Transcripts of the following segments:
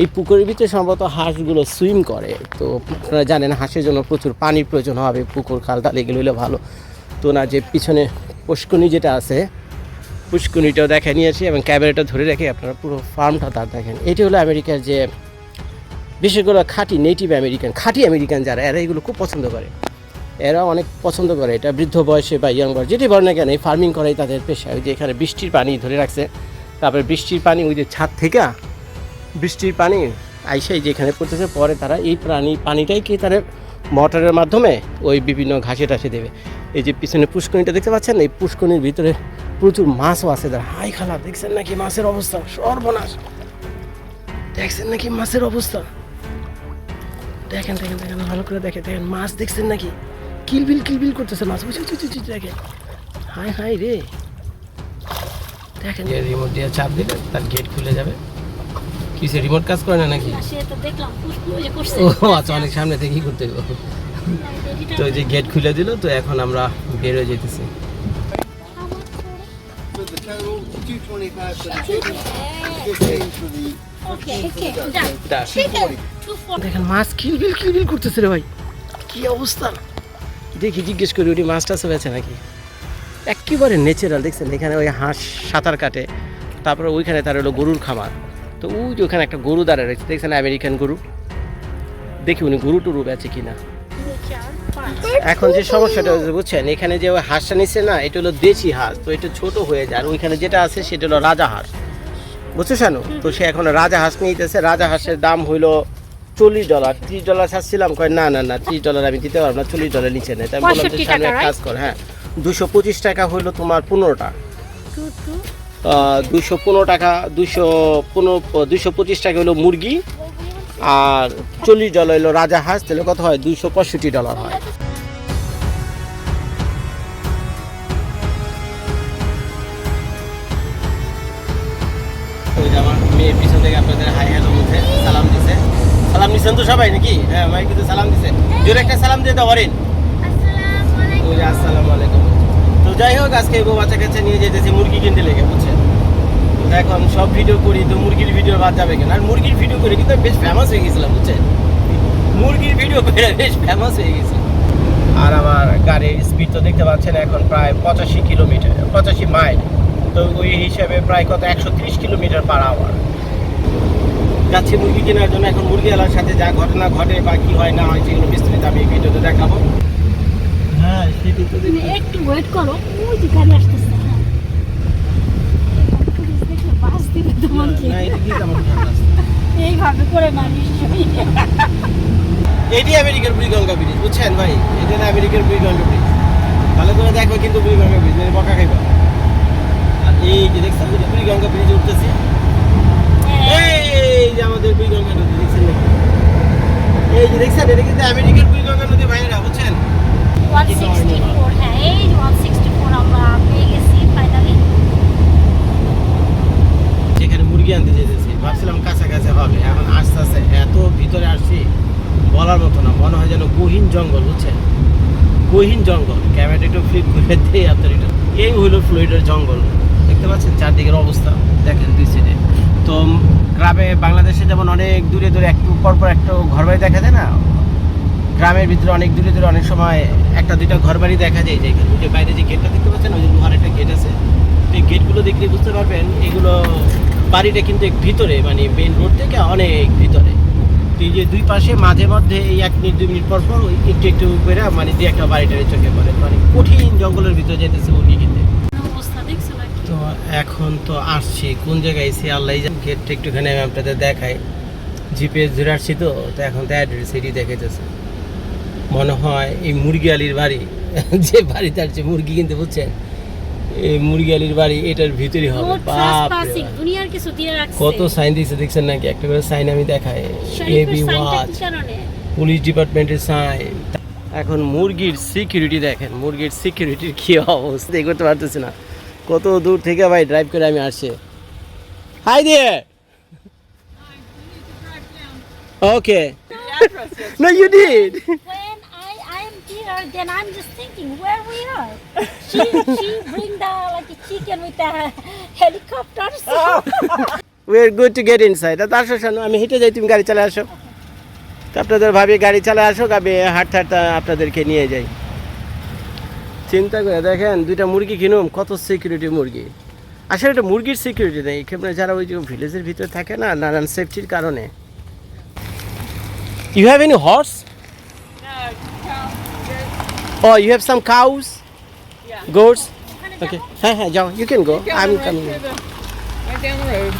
এই পুকুরের ভিতরে সম্ভবত হাঁসগুলো সুইম করে। তো আপনারা জানেন, হাঁসের জন্য প্রচুর পানির প্রয়োজন হবে, পুকুর খাল তাল এগুলো হলে ভালো। তো না, যে পিছনে পুষ্কনি যেটা আছে পুষ্কনিটাও দেখে নিয়েছি এবং ক্যামেরাটা ধরে রেখে আপনারা পুরো ফার্মটা তার দেখেন। এটি হলো আমেরিকার যে বিশেষ করে খাঁটি নেটিভ আমেরিকান খাঁটি আমেরিকান যারা, এরা এগুলো খুব পছন্দ করে। এরা অনেক পছন্দ করে, এটা বৃদ্ধ বয়সে বা ইয়াং বয়স, যেটি বলে না কেন, এই ফার্মিং করাই তাদের পেশা। ওই যে এখানে বৃষ্টির পানি ধরে রাখছে, তারপরে বৃষ্টির পানি ওই যে ছাদ থেকে বৃষ্টির পানি আইসাই যেখানে পড়তেছে, পরে তারা এই প্রাণী, পানিটাই কি তারা মোটরের মাধ্যমে ওই বিভিন্ন ঘাসে টাসে দেবে। এই যে পিছনে পুষ্করিণীটা দেখতে পাচ্ছেন? এই পুষ্করিণীর ভিতরে প্রচুর মাছও আছে তারা। হাই খালা, দেখছেন নাকি মাছের অবস্থা? সর্বনাশ। দেখছেন নাকি মাছের অবস্থা? দেখেন দেখেন দেখেন, ভালো করে দেখে দেখেন, মাছ দেখছেন নাকি? কিলবিল কিলবিল করতেছে মাছ। বুঝে দেখেন। হাই হাই রে। দেখেন। রিমোট দিয়ে চাপ দিলে তার গেট খুলে যাবে। কিসে রিমোট কাজ করে না নাকি? ও আচ্ছা অনেক সামনে থেকেই করতে হবে তো ওই যে গেট খুলে দিল তো এখন আমরা বের হয়ে যেতেছি দেখেন মাছ কিলবিল কিলবিল করতেছে রে ভাই। কি অবস্থা? দেখি জিজ্ঞেস করি ওটি মাছ টাছ বেছে নাকি? একেবারে ন্যাচারাল দেখছেন? এখানে ওই হাঁস সাঁতার কাটে তারপরে ওইখানে তার হলো গরুর খামার। তো ওই যে ওখানে একটা গরু দাঁড়ায় রয়েছে দেখছেন আমেরিকান গরু? দেখি উনি গরু টুরু বেচে কিনা। এখন যে সমস্যাটা হচ্ছে বুঝছেন? এখানে যে ওই হাঁসটা নিচ্ছে না এটা হলো দেশি হাঁস তো এটা ছোট হয়ে যায়। আর ওইখানে যেটা আছে সেটা হলো রাজা হাঁস। বুঝছ শানু তো সে এখন রাজা হাঁস নিতেছে। রাজা হাঁসের দাম হইল চল্লিশ ডলার। ত্রিশ ডলার চাচ্ছিলাম কয় না না না ত্রিশ ডলার আমি দিতে পারব না চল্লিশ ডলার নিচে নেই। তাই বললাম যে 65 শানু এক কাজ কর হ্যাঁ। দুশো পঁচিশ টাকা হইল তোমার পনেরোটা। দুশো পনেরো টাকা দুশো পনেরো দুশো পঁচিশ টাকা হলো মুরগি আর চল্লিশ ডলার হলো রাজা হাঁস তাহলে কত হয়? দুশো পঁয়ষট্টি ডলার হয়। আমার মেয়ে পিছন থেকে আপনাদের হাই হ্যালো বলছে সালাম দিছে। সালাম দিচ্ছেন তো সবাই নাকি? হ্যাঁ ভাই কিন্তু সালাম দিছে। জোরে একটা সালাম দিয়ে দাও অরিন। ওই আসসালামু আলাইকুম। যাই হোক, আজকে বউ বাচ্চা কাছে নিয়ে যেতেছি মুরগি কিনতে লেগে বুঝছেন? এখন সব ভিডিও করি তো মুরগির ভিডিও বাদ যাবে কেন? আর মুরগির ভিডিও করে কিন্তু বেশ ফেমাস হয়ে গেছিলাম, বুঝছেন? মুরগির ভিডিও করে বেশ ফেমাস হয়ে গেছে আর আমার গাড়ির স্পিড তো দেখতে পাচ্ছেন এখন প্রায় পঁচাশি কিলোমিটার পঁচাশি মাইল তো ওই হিসাবে প্রায় কত? একশো তিরিশ কিলোমিটার পার আওয়ার যাচ্ছি মুরগি কেনার জন্য, এখন মুরগি আলার সাথে যা ঘটনা ঘটে বা কি হয় না হয় সেগুলো বিস্তারিত আমি ভিডিওতে দেখাবো। হ্যাঁ সেটি তো তুমি একটু ওয়েট করো ওই যে গাড়ি আসতেছে হ্যাঁ। এটা? এইভাবে করে আমেরিকার বুড়িগঙ্গা ব্রিজ বুঝছেন ভাই? এটা না আমেরিকার বুড়িগঙ্গা ব্রিজ ভালো করে দেখো কিন্তু বুড়িগঙ্গা ব্রিজ মানে বকা খাইবা। আর এই যে দেখছেন বুড়িগঙ্গা ব্রিজ উঠতেছে। এই যে আমাদের বুড়িগঙ্গা নদী দেখছেন এই যে দেখছেন এটা কিন্তু আমেরিকার বুড়িগঙ্গা নদী ভাইরা বুঝছেন? ওয়ান সিক্সটি ফোর আমরা পেয়ে গেছি ফাইনালি যেখানে মুরগি আনতে যেতেছি, ভাবছিলাম কাছাকাছি হবে, এখন আস্তে আস্তে এত ভিতরে আসছি, বলার মতো না, মনে হয় যেন গহীন জঙ্গল, বুঝছেন? গহীন জঙ্গল, ক্যামেরাটা একটু ফ্লিপ করে দিয়ে আপনার একটু এই হইল ফ্লোরিডার জঙ্গল। দেখতে পাচ্ছেন চারদিকের অবস্থা, দেখেন দুই সাইডে তো গ্রামে বাংলাদেশে যেমন অনেক দূরে দূরে একটু পরপর একটু ঘরবাড়ি দেখা যায় না? গ্রামের ভিতরে অনেক দূরে দূরে অনেক সময় একটা দুইটা ঘর বাড়ি দেখা যায় যেখানে ওই যে বাইরে যে গেটটা দেখতে পাচ্ছেন ওই যে লোহার একটা গেট আছে। এই গেটগুলো দেখলে বুঝতে পারবেন এগুলো বাড়িটা কিন্তু ভিতরে মানে মেন রোড থেকে অনেক ভিতরে। তো এই যে দুই পাশে মাঝে মধ্যে এই এক মিনিট দুই মিনিট পর পর একটু একটু করে মানে দিয়ে একটা বাড়িটারে চোখে পড়ে। মানে কঠিন জঙ্গলের ভিতরে যেতেছে উনি কিনতে। তো এখন তো আসছি। কোন জায়গায় সে আল্লাহ গেটটা একটুখানি আমি আপনাদের দেখাই। জিপিএস ধরে আসছি তো তো এখন তো অ্যাড্রেস এটি দেখাইতেছে। মনে হয় এই মুরগি আলির বাড়ি যে বাড়িতে আসছে মুরগি কিনতে বুঝছেন? এই মুরগি আলির বাড়ি এটার ভিতরে হবে। বাপ। কত সাইন দিয়েছে দেখছেন নাকি? একটা করে সাইন আমি দেখাই। এবি ওয়াচ পুলিশ ডিপার্টমেন্টের সাইন এখন মুরগির সিকিউরিটি দেখেন মুরগির সিকিউরিটির কি অবস্থা করতে পারতেছি না। কত দূর থেকে ভাই ড্রাইভ করে আমি আসছি। হাই দিয়ে okay No, you did. Here, then I'm just thinking where we are. She she bring the like a chicken with the helicopter. So আর গুড টু গেট ইনসাইড তো আসো শোনো আমি হেঁটে যাই তুমি গাড়ি চালা আসো। আপনাদের ভাবি গাড়ি চালা আসো আমি হাঁটতে হাঁটতে আপনাদেরকে নিয়ে যাই। চিন্তা করে দেখেন দুইটা মুরগি কিনুম কত সিকিউরিটি মুরগি। আসলে এটা মুরগির সিকিউরিটি নেই এখানে যারা ওই যে ভিলেজের ভিতরে থাকে না নানান সেফটির কারণে। You have any horse Oh you have some cows goats okay হ্যাঁ হ্যাঁ যাও you can go I am coming Right down the road.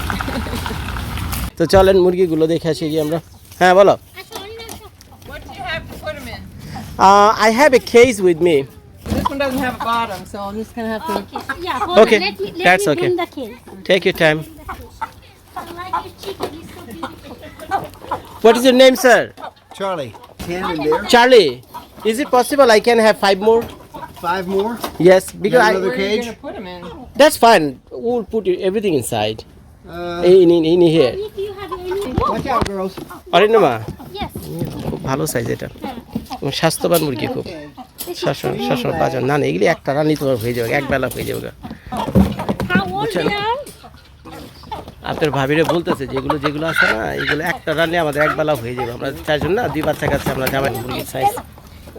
তো চলেন মুরগিগুলো দেখে আসি গিয়ে আমরা হ্যাঁ বলো আসো, অরিন, আসো। What do you have to put them in? I have a case with me This one doesn't have a bottom, so I'm just gonna have to. Okay, yeah, hold Okay, on. Let me, let that's me okay. bring the case. Take your time I like your chicken. He's so beautiful. What is your name sir Charlie, Is it possible I can have five more Five more. Yes, because I, another Where are you cage? gonna put them in? that's fine. We'll put everything inside. Uh, In, in, in here. If you have any... watch out, girls. অরিন্দমা Yes. খুব ভালো size এটা এবং স্বাস্থ্যবান মুরগি খুব শাসন শাসন বাজার না না এগুলি একটা রান্নি তোমার হয়ে যাবে এক বেলা হয়ে যাবে How old they are? আপনার ভাবিরে বলতেছে যেগুলো যেগুলো আছে না এগুলো একটা রান্নি আমাদের এক বেলা হয়ে যাবে আমরা চারজন না দুই বাচ্চা কাছে আমরা জামাই মুরগির size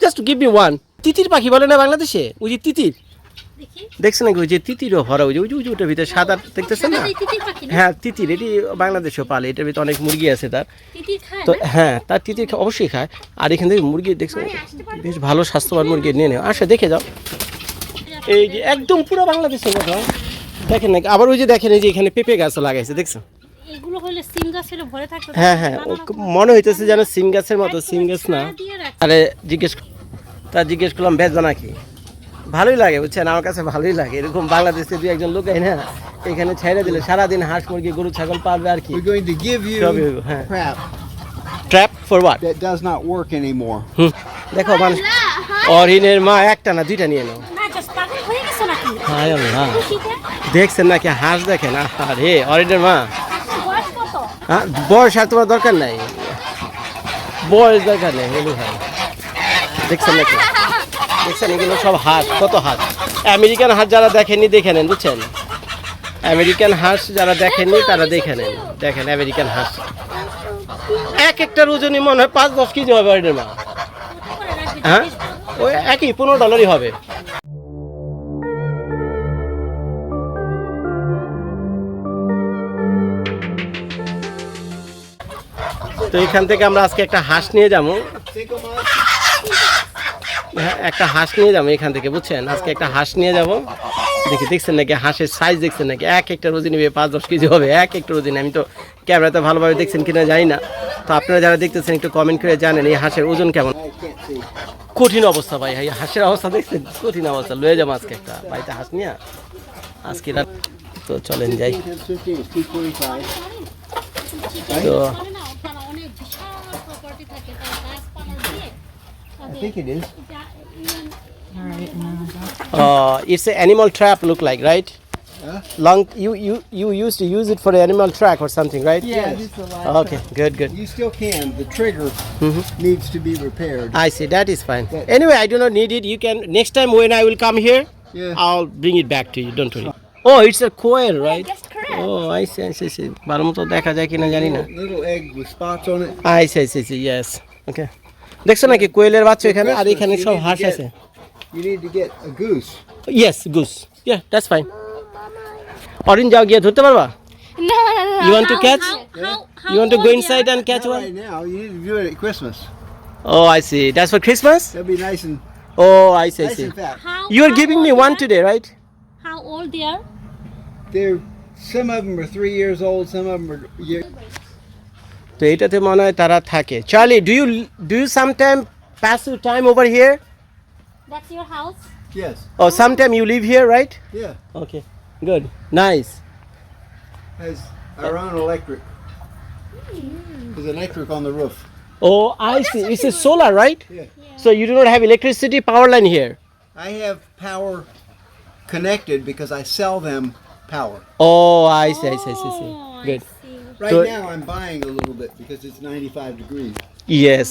Just give me one তিতির পাখি বলে না বাংলাদেশে? ওই যে তিতির। দেখি। দেখছেন নাকি ওই যে তিতিরও ভরা ওই যে ওই যে ওটার ভিতরে সাদা দেখতেছেন না? হ্যাঁ তিতির এটি বাংলাদেশেও পালে এটার ভিতরে অনেক মুরগি আছে তার। তো হ্যাঁ তার তিতির অবশ্যই খায়। আর এখান থেকে মুরগি দেখছ বেশ ভালো স্বাস্থ্যবান মুরগি নিয়ে নেও। আসে দেখে যাও। এই যে একদম পুরো বাংলাদেশের মতো। দেখেন নাকি আবার ওই যে দেখেন এই যে এখানে পেঁপে গাছও লাগাইছে দেখছ এগুলো হলে সিম গাছের ভরে থাকতো হ্যাঁ হ্যাঁ ও মনে হইতেছে যেন সিম গাছের মতো সিম গাছ না। আরে জিজ্ঞেস তা জিজ্ঞেস করলাম বেচবা নাকি? ভালোই লাগে বুঝছেন? আমার কাছে ভালোই লাগে। এরকম বাংলাদেশে দুই একজন লোক না এখানে ছেড়ে দিলে সারাদিন হাঁস মুরগি গরু ছাগল পালবে আর কি। Trap for what that does not work anymore. হুম। দেখো মানুষ অরিনের মা একটা না দুইটা নিয়ে নাও। হয়ে হায় দেখছেন নাকি হাঁস দেখেন? আরে অরিনের মা। হ্যাঁ বয়স আর তোমার দরকার নাই। বয়স দরকার নেই এগুলো ভাই দেখছেন নাকি? দেখছেন এগুলো সব হাঁস কত হাঁস আমেরিকান হাঁস যারা দেখেননি দেখে নেন বুঝছেন? আমেরিকান হাঁস যারা দেখেননি তারা দেখে নেন। দেখেন আমেরিকান হাঁস। এক একটার ওজনই মনে হয় পাঁচ দশ কেজি হবে অরিনের মা। হ্যাঁ? ওই একই পনেরো ডলারই হবে। তো এখান থেকে আমরা আজকে একটা হাঁস নিয়ে যাব। হ্যাঁ, একটা হাঁস নিয়ে যাব এখান থেকে বুঝছেন? আজকে একটা হাঁস নিয়ে যাব। দেখি দেখছেন নাকি? হাঁসের সাইজ দেখছেন নাকি? এক একটা ওজন নিবে পাঁচ দশ কেজি হবে এক একটা ওজন আমি তো ক্যামেরাতে ভালোভাবে দেখছেন কিনা জানি না। তো আপনারা যারা দেখতেছেন একটু কমেন্ট করে জানেন এই হাঁসের ওজন কেমন. কঠিন অবস্থা ভাই এই হাঁসের অবস্থা দেখছেন? কঠিন অবস্থা লয়ে যাব আজকে একটা বাড়িতে হাঁস নিয়ে। আজকে তো চলেন যাই। 15 times 15 is 225. তো think it is. uh, it's an animal trap look like right Huh? long you you you used to use it for the animal track or something right Yeah, Yes. this is the last okay good good You still can. The trigger needs to be repaired. I see that is fine anyway I do not need it you can next time when I will come here Yeah. I'll bring it back to you don't worry oh it's a quail right That's correct. oh I see I see, I see ভালো মতো দেখা যায় কিনা জানি না Little egg with spots on it. I see I see, I see yes okay দেখছো নাকি কোয়েলের বাচ্চা এখানে আর এখানে সব হাঁস আছে You need to get a goose. yes goose yeah that's fine Orin যাও গিয়ে ধরতে পারবা No, no, no. You want to How- catch? How, how, how you want to go old they inside are? and catch Not one right now. You need to do it at Christmas. oh I see that's for Christmas That'll be nice and oh I see I nice see and fat. How, you are how giving old me they one are? today right How old they are? They're some of them are three years old. Some of them are. Year. তো এটাতে মনে হয় তারা থাকে Charlie do you do you sometime pass you time over here That's your house? Yes. Oh sometime you live here right Yeah. Okay good nice Has our own electric. There's electric on the roof. Oh, I see. It's a solar, right? Yeah. So you do not have electricity power line here. I have power connected because I sell them power. Oh, I see, I see, I see, I see. Oh, I Good. Right So- now, I'm buying a little bit because it's 95 degrees. Yes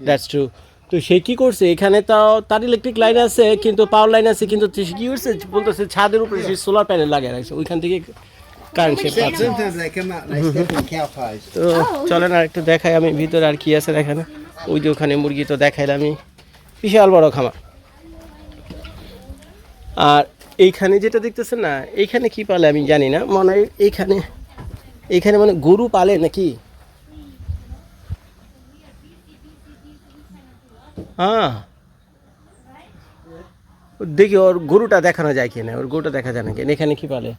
that's true তো সে কি করছে? এখানে তাও তার electric line আছে কিন্তু পাওয়ার line আছে কিন্তু সে কি করছে? বলতেছে ছাদের উপরে সে সোলার প্যানেল লাগিয়ে রাখছে। ওইখান থেকে কারেন্ট সে পাচ্ছে. তো চলেন আর একটু দেখাই আমি ভিতরে আর কি আছে এখানে। ওই যে ওখানে মুরগি তো দেখাইলাম আমি। বিশাল বড় খামার। আর এইখানে যেটা দেখতেছেন না এইখানে কি পালে আমি জানি না। মনে হয় এইখানে এইখানে মানে গরু পালে নাকি? হ্যাঁ। দেখি, ওর গরুটা দেখানো যায় কিনা, ওর গরুটা দেখা যায় না নাকি এখানে কি পালে?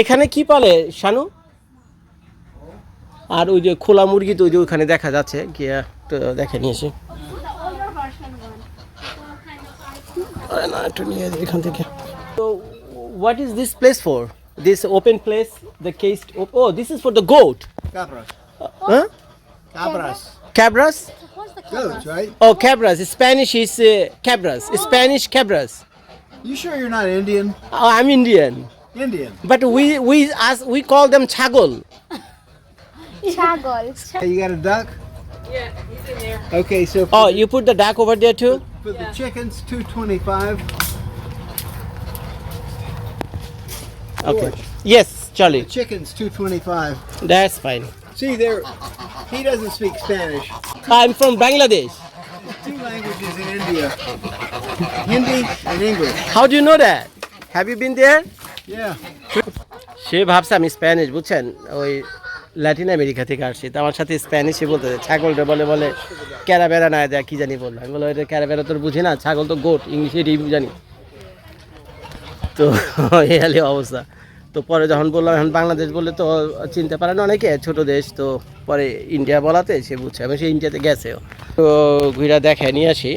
এখানে কি পালে, শানু? আর ওই যে খোলা মুরগি তো ওই যে ওখানে দেখা যাচ্ছে, গিয়ে তো দেখে নিয়েছি না, একটু নিয়ে এখান থেকে। তো what is this place for this open place, the case. Oh, oh, this is for the goat. Cabras. Huh? Cabras. Cabras? What's the Goats, right? Oh, cabras. Spanish is uh, cabras. Oh. Spanish cabras. You sure you're not Indian? Oh, I'm Indian, Indian. but we we as we call them chagol. Chagol. Hey, you got a duck? Yeah, he's in there. Okay, so Oh, you put the duck over there too. for the chickens, two twenty-five. Okay. Yes, Charlie. Chickens, 225. That's fine. See, there, he doesn't speak Spanish. I'm from Bangladesh. There's Two languages in India Hindi and English. How do you know that? Have you been there? Yeah. সে ভাবছে আমি Spanish বুঝছেন ওই Latin America থেকে আসছি তো আমার সাথে স্প্যানিশে বলতে ছাগলটা বলে বলে ক্যারাবেরা না দেয় কি জানি বলল আমি বলো এটা ক্যারাবেরা তোর বুঝি না ছাগল তো গোট ইংলিশে এটাই জানি তো এই হলে অবস্থা। তো পরে যখন বললাম, এখন বাংলাদেশ বললে তো চিনতে পারে না অনেকে, ছোট দেশ, তো পরে ইন্ডিয়া বলাতে সে বুঝছে, আমি সে ইন্ডিয়াতে গেছেও। তো ঘুরা দেখে নিয়ে আসি।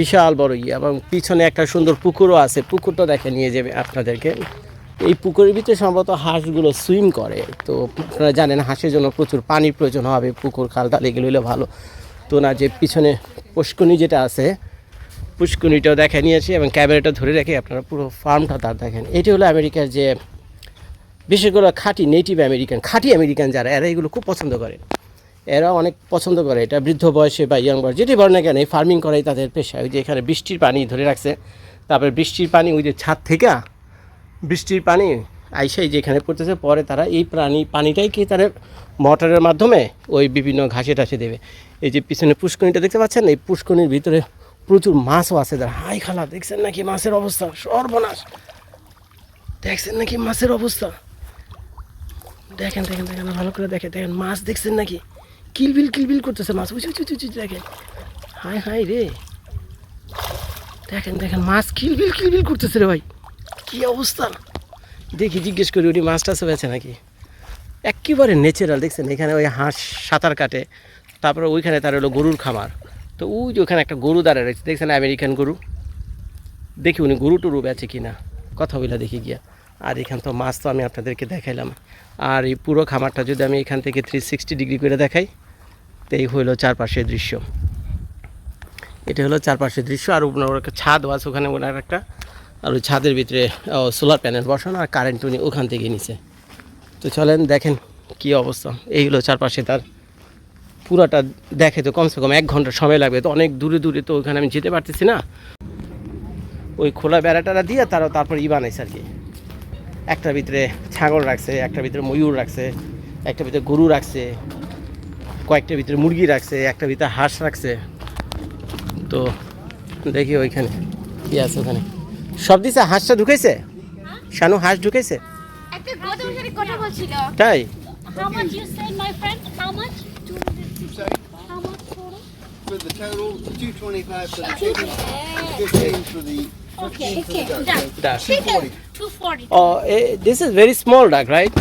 বিশাল বড় ইয়ে এবং পিছনে একটা সুন্দর পুকুরও আছে, পুকুরটা দেখে নিয়ে যাবে আপনাদেরকে। এই পুকুরের ভিতরে সম্ভবত হাঁসগুলো সুইম করে, তো আপনারা জানেন হাঁসের জন্য প্রচুর পানির প্রয়োজন হবে, পুকুর, খাল টাল এগুলো হলে ভালো। তো না, যে পিছনে পুষ্কনি যেটা আছে পুষ্কনিটাও দেখে নিয়েছি এবং ক্যামেরাটা ধরে রেখে আপনারা পুরো ফার্মটা তার দেখেন। এটি হলো আমেরিকার যে বিশেষ করে খাঁটি নেটিভ আমেরিকান খাঁটি আমেরিকান যারা, এরা এগুলো খুব পছন্দ করে। এরা অনেক পছন্দ করে, এটা বৃদ্ধ বয়সে বা ইয়াং বয়স, যেটি বলে না কেন, এই ফার্মিং করাই তাদের পেশা। ওই যে এখানে বৃষ্টির পানি ধরে রাখছে, তারপরে বৃষ্টির পানি ওই যে ছাদ থেকে বৃষ্টির পানি আইসাই যেখানে পড়তেছে, পরে তারা এই প্রাণী, পানিটাই কি তারা মোটরের মাধ্যমে ওই বিভিন্ন ঘাসে টাসে দেবে। এই যে পিছনে পুষ্করিণীটা দেখতে পাচ্ছেন, এই পুষ্করিণীর ভিতরে প্রচুর মাছও আছে তার হাই খালা, দেখছেন নাকি মাছের অবস্থা? সর্বনাশ। দেখছেন নাকি মাছের অবস্থা? দেখেন দেখেন দেখেন ভালো করে দেখেন দেখেন, মাছ দেখছেন নাকি? কিলবিল কিলবিল করতেছে মাছ। উঁচু উঁচু উঁচু দেখেন। হাই হাই রে। দেখেন দেখেন, মাছ কিলবিল কিলবিল করতেছে রে ভাই। কি অবস্থা? দেখি, জিজ্ঞেস করি, ওটি মাছ টাছ নাকি? একেবারে ন্যাচারাল দেখছেন? এখানে ওই হাঁস সাঁতার কাটে, তারপরে ওইখানে তার হলো গরুর খামার। তো ওই যে ওখানে একটা গরু দাঁড়ায় রয়েছে, দেখছেন আমেরিকান গরু? দেখি উনি গরু টরু বেচে কিনা, কথা বলে দেখি গিয়া। আর এখান তো মাছ তো আমি আপনাদেরকে দেখাইলাম। আর এই পুরো খামারটা যদি আমি এখান থেকে থ্রি সিক্সটি ডিগ্রি করে দেখাই, তো এই হলো চারপাশের দৃশ্য। এটা হলো চারপাশের দৃশ্য, আর ওনার একটা ছাদ আছে ওখানে ওনার একটা। আর ওই ছাদের ভিতরে সোলার প্যানেল বসানো আর কারেন্ট উনি ওখান থেকে নিছে। তো চলেন দেখেন কি অবস্থা। এই হলো চারপাশে তার পুরাটা দেখে তো কমসে কম এক ঘণ্টা সময় লাগবে। তো অনেক দূরে দূরে তো ওখানে আমি যেতে পারতেছি না। ওই খোলা বেড়াটারা দিয়ে তারা তারপর ই বানাইছে আর কি। একটার ভিতরে ছাগল রাখছে একটার ভিতরে ময়ূর রাখছে একটার ভিতরে গরু রাখছে কয়েকটার ভিতরে মুরগি রাখছে একটার ভিতরে হাঁস রাখছে। তো দেখি ওইখানে কি আছে ওখানে। সব দিছে? হাঁসটা ঢুকেছে? শানু হাঁস ঢুকেছে? একটা তাই? How much you said my friend? How much? How much total? For the total, 225 for the chickens, 15 for the. Okay, 15 for the okay, duck. done. Duck. Chicken, 240. Oh, eh, this is very small duck, right?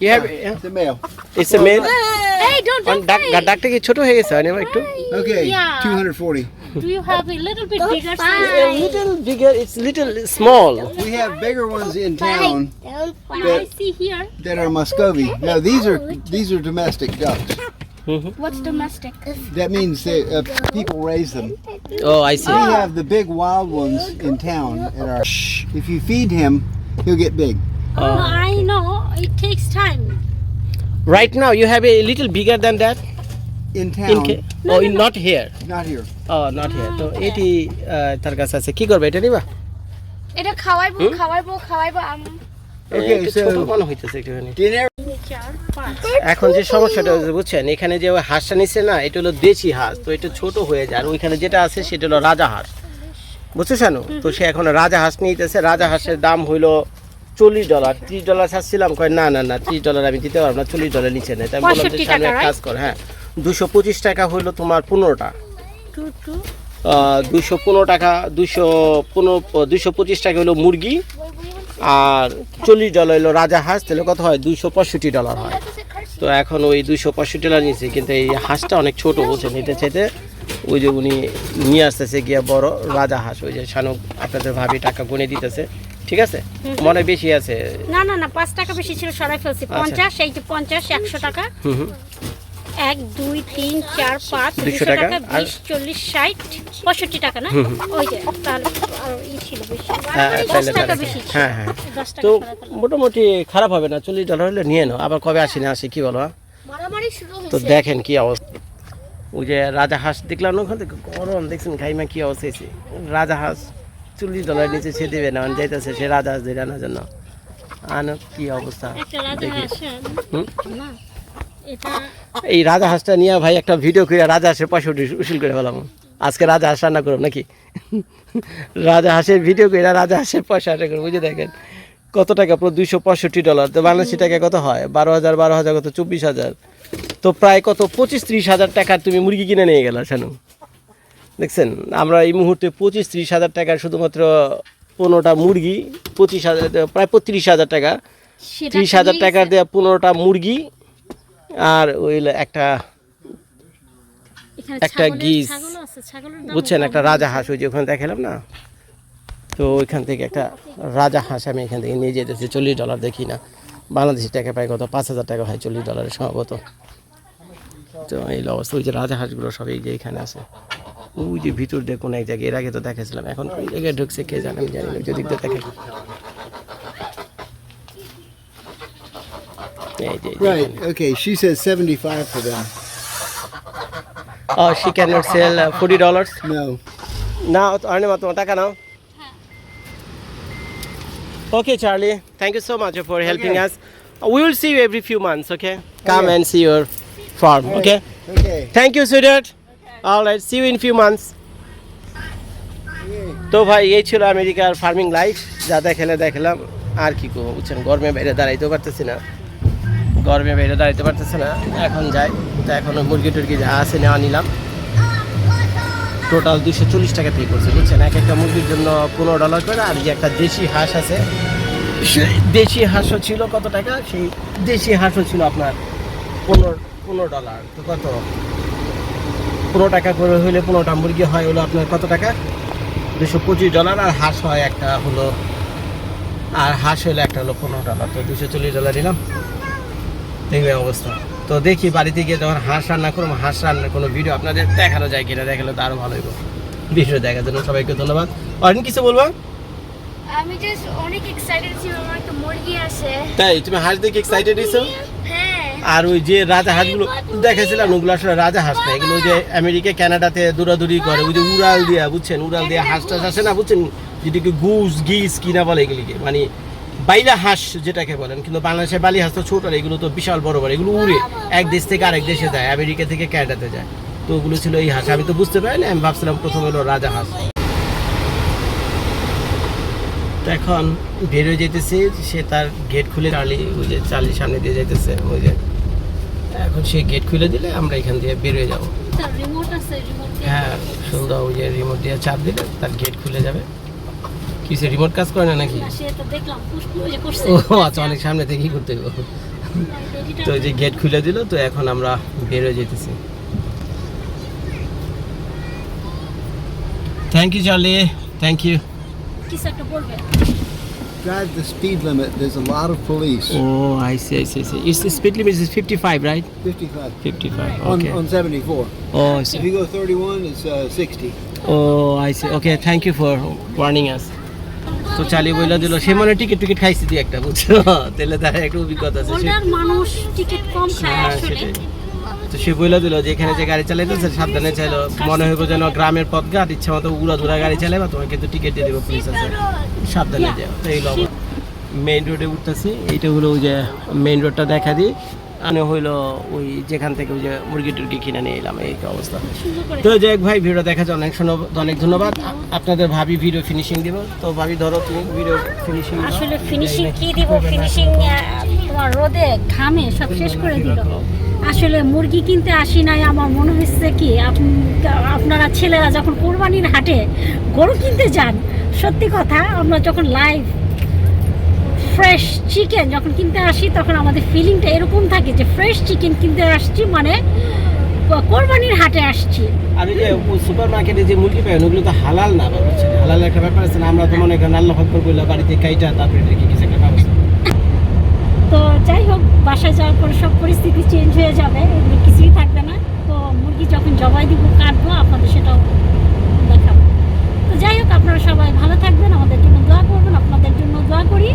You have, yeah. It's a male. It's a male. Hey, don't On don't duck, fight. ডাকটা কি ছোট হয়ে গেছে অনেক একটু Okay, Yeah. 240. Do you have a little bit bigger A size? little bigger, it's little small. We have bigger ones in town Yeah, I see here. that are Muscovy. Now these are these are domestic ducks. What's domestic? That means that uh, people raise them. Oh, I see. We have the big wild ones in town at our. If you feed him, he'll get big. Oh, I know. It takes time. Right now, you have a little bigger than that. In In town, ca- oh, in, not here. not here. Oh, not here. তো এটি আহ, তার কাছে আছে কি করবে এটা নিবা এটা খাওয়াইবো খাওয়াইবো খাওয়াইবো আম Okay, একটু so- ছোট মনে হইতেছে একটুখানি Dinner. এখন যে সমস্যাটা হচ্ছে বুঝছেন? এখানে যে ওই হাঁসটা নিচ্ছে না এটা হলো দেশি হাঁস তো এটা ছোট হয়ে যায়। আর ওইখানে যেটা আছে সেটা হলো রাজা হাঁস। বুঝছ শানু তো সে এখন রাজা হাঁস নিতেছে। রাজা হাঁসের দাম হইল চল্লিশ ডলার। ত্রিশ ডলার ছাড়ছিলাম কয় না না না ত্রিশ ডলার আমি দিতে পারব না চল্লিশ ডলার নিচে নেই। তাই আমি বললাম যে 65 শানু এক কাজ কর। হ্যাঁ দুশো পঁচিশ টাকা হইল তোমার পনেরোটা। দুশো পনেরো টাকা দুশো পনেরো দুশো পঁচিশ টাকা হলো মুরগি। আর চল্লিশ ডলার হলো রাজা হাঁস তাহলে কত হয়? দুইশো পঁয়ষট্টি ডলার হয়। তো এখন ওই দুইশো পঁয়ষট্টি ডলার নিয়েছে কিন্তু এই হাঁসটা অনেক ছোট বলছে নিতে চাইতে। ওই যে উনি নিয়ে আসতেছে গিয়ে বড় রাজা হাঁস ওই যে শানুক আপনাদের ভাবি টাকা গুনে দিতেছে ঠিক আছে? মনে বেশি আছে। না না না পাঁচ টাকা বেশি ছিল সরাই ফেলছি। পঞ্চাশ এই যে পঞ্চাশ একশো টাকা। হুম হুম। এক দুই তিন চার পাঁচ দুশো টাকা, বিশ চল্লিশ ষাট পঁয়ষট্টি টাকা না? ওই যে তাহলে হ্যাঁ দশ তাহলে। হ্যাঁ হ্যাঁ। তো মোটামুটি খারাপ হবে না চল্লিশ ডলার হলে নিয়ে নাও। আবার কবে আসি না আসি কি বলো হ্যাঁ? তো দেখেন কি অবস্থা। ওই যে রাজা হাঁস দেখলাম ওখান থেকে? গরম দেখছেন খাইমা কি অবস্থা রাজা হাঁস চল্লিশ ডলার নিচে সে দেবে না মানে যাইতেছে সে রাজা হাঁস ধরে আনার জন্য। আনো কি অবস্থা দেখি। হুম? এই রাজা হাঁসটা নিয়ে ভাই একটা ভিডিও করে রাজা হাঁসের উঠি- উসুল করে ফেলাম। আজকে রাজা হাঁস রান্না করব নাকি? রাজা হাঁসের ভিডিও করে রাজা হাঁসের পয়সা আটা করে বুঝে দেখেন। কত টাকা পুরো দুইশো পঁয়ষট্টি ডলার তো বাংলাদেশি টাকা কত হয়? বারো হাজার বারো হাজার কত? চব্বিশ হাজার। তো প্রায় কত? পঁচিশ ত্রিশ হাজার টাকার তুমি মুরগি কিনে নিয়ে গেলা শানু। দেখছেন? আমরা এই মুহূর্তে পঁচিশ ত্রিশ হাজার টাকার শুধুমাত্র পনেরোটা মুরগি পঁচিশ হাজার প্রায় পঁয়ত্রিশ হাজার টাকা। ত্রিশ হাজার টাকা দেওয়া পনেরোটা মুরগি আর ওই একটা একটা গিজ। বুঝছেন একটা রাজা হাঁস ওই যে ওখানে দেখালাম না? তো ওইখান থেকে একটা রাজা হাঁস আমি এখান থেকে নিয়ে যেতেছি চল্লিশ ডলার দেখি না। বাংলাদেশি টাকা পাই কত? পাঁচ হাজার টাকা হয় চল্লিশ ডলারের সম্ভবত। তো এই অবস্থা ওই যে রাজা হাঁসগুলো সব এই যে এখানে আছে। ওই যে ভিতর দিয়ে কোনো এক জায়গায় এর আগে তো দেখেছিলাম এখন কোন জায়গায় ঢুকছে কে জানে আমি জানি না যদি দেখে এই যে এই যে Right. Okay. She says seventy-five for them. Oh, she cannot sell uh, forty dollars. No. Now, অর্ণিমা তোমার টাকা নাও Okay, Charlie. Thank you so much for helping Okay. us. Uh, We will see you every few months, okay? Come and see your farm, okay? Okay. Thank you, sweetheart. All right, see you in few months. তো ভাই এই ছিল আমেরিকার farming life যা দেখালে দেখলাম আর কি করবো বুঝছেন গরমে বাইরে দাঁড়াইতেও পারতেছি না গরমে বাইরে দাঁড়াইতে পারতেছে না। এখন যাই। তো এখন মুরগি টুরগি যা আছে নেওয়া নিলাম। টোটাল দুশো চল্লিশ টাকা পে করছে বুঝছেন? এক একটা মুরগির জন্য পনেরো ডলার করে আর যে একটা দেশি হাঁস আছে সেই দেশি হাঁসও ছিল কত টাকা? সেই দেশি হাঁসও ছিল আপনার পনেরো পনেরো ডলার তো কত? পনেরো টাকা করে হইলে পনেরোটা মুরগি হয় হলো আপনার কত টাকা? দুশো পঁচিশ ডলার আর হাঁস হয় একটা হলো আর হাঁস হলে একটা হলো পনেরো ডলার তো দুশো চল্লিশ ডলার নিলাম। দেখবে অবস্থা। তো দেখি বাড়িতে গিয়ে যখন হাঁস রান্না করব হাঁস রান্নার কোনো ভিডিও আপনাদের দেখানো যায় কিনা দেখালে তো আরও ভালো হইব। ভিডিও দেখার জন্য সবাইকে ধন্যবাদ। অরিন কিছু বলব? আমি জাস্ট অনেক এক্সাইটেড ছিলাম আমার একটা মুরগি আছে। তাই তুমি হাঁস দেখে এক্সাইটেড হইছো হ্যাঁ। আর ওই যে রাজা হাঁসগুলো দেখেছিলাম ওগুলো আসলে রাজা হাঁস না এগুলো ওই যে আমেরিকা কানাডাতে দৌড়াদৌড়ি করে ওই যে উড়াল দিয়া বুঝছেন? উড়াল দিয়া হাঁস টাস আসে না বুঝছেন? যেটাকে গুস গিস কিনা বলে এগুলিকে মানে বাইলা হাঁস যেটাকে বলেন কিন্তু বাংলাদেশের বালি হাঁস তো ছোট আর এগুলো তো বিশাল বড় বড় এগুলো উড়ে এক দেশ থেকে আরেক দেশে যায় আমেরিকা থেকে কানাডাতে যায়। তো ওগুলো ছিল এই হাঁস। আমি তো বুঝতে পারিনি আমি ভাবছিলাম প্রথম হলো রাজা হাঁস। তো এখন বেরোয় যেতেছে সে তার গেট খুলে চার্লি ওই যে চার্লির সামনে দিয়ে যাইতেছে ওই যে। এখন সে গেট খুলে দিলে আমরা এখান দিয়ে বেরোয় যাব। হ্যাঁ সুন্দর ওই যে রিমোট দিয়ে চাপ দিলে তার গেট খুলে যাবে। সে রিমোট কাজ করে না নাকি? ও আচ্ছা অনেক সামনে থেকেই করতে হবে তো ওই যে গেট খুলে দিল তো এখন আমরা বেরোয় যেতেছি। Thank you Charlie thank you Drive the speed limit. There's a lot of police. Oh I see I see I see it's speed limit is 55 right 55 55 on, okay on 74. Oh If you go 31, it's uh, 60. Oh I see okay thank you for warning us তো চালি বইলা দিল। সে মনে ticket ticket খাইছি তুই একটা বুঝছ? তাহলে তার একটা অভিজ্ঞতা আছে। মানুষ টিকিট কম খায় হ্যাঁ, আসলে। তো সে বইলা দিল যে এখানে যে গাড়ি চালাইতেছে সাবধানে চাইলো। মনে হইব যেন গ্রামের পথ ঘাট ইচ্ছা মতো উড়া ধুরা গাড়ি চালাইবা তোমাকে কিন্তু টিকিট দিয়ে দেবো পুলিশ আছে। সাবধানে যাও তো এই লব মেইন রোডে উঠতেছি এইটা হলো ওই যে মেইন রোডটা দেখা দিই। মানে হইল ওই যেখান থেকে ওই যে মুরগি টুরগি কিনে নিয়ে এলাম এই অবস্থা। তো যাই ভাই ভিডিও দেখার জন্য অনেক অনেক ধন্যবাদ। আপনাদের ভাবি ভিডিও ফিনিশিং দিব। তো ভাবি ধরো তুমি ভিডিও ফিনিশিং আসলে ফিনিশিং কি দিব? ফিনিশিং তোমার রোদে ঘামে সব শেষ করে দিল। আসলে মুরগি কিনতে আসি নাই আমার মনে হচ্ছে কি আপনারা ছেলেরা যখন কোরবানির হাটে গরু কিনতে যান সত্যি কথা আমরা যখন লাইভ ফ্রেশ চিকেন যখন কিনতে আসি তখন আমাদের ফিলিংটা এরকম থাকে যে ফ্রেশ চিকেন কিনতে আসছি মানে কোরবানির হাটে আসছি। আর এই যে সুপার মার্কেটে যে মুরগি পাই ওগুলো তো হালাল না বুঝছেন? হালাল একটা ব্যাপার আছে না আমরা তো মনে করেন আল্লাহ হকর বললে বাড়িতে কাইটা তারপরে রেখে কিছু একটা ব্যবস্থা? তো যাই হোক বাসায় যাওয়ার পরে সব পরিস্থিতি চেঞ্জ হয়ে যাবে এগুলো কিছুই থাকবে না। তো মুরগি যখন জবাই দিব কাটবো আপনাদের সেটাও দেখাবো। তো যাই হোক আপনারা সবাই ভালো থাকবেন আমাদের জন্য দোয়া করবেন আপনাদের জন্য দোয়া করি।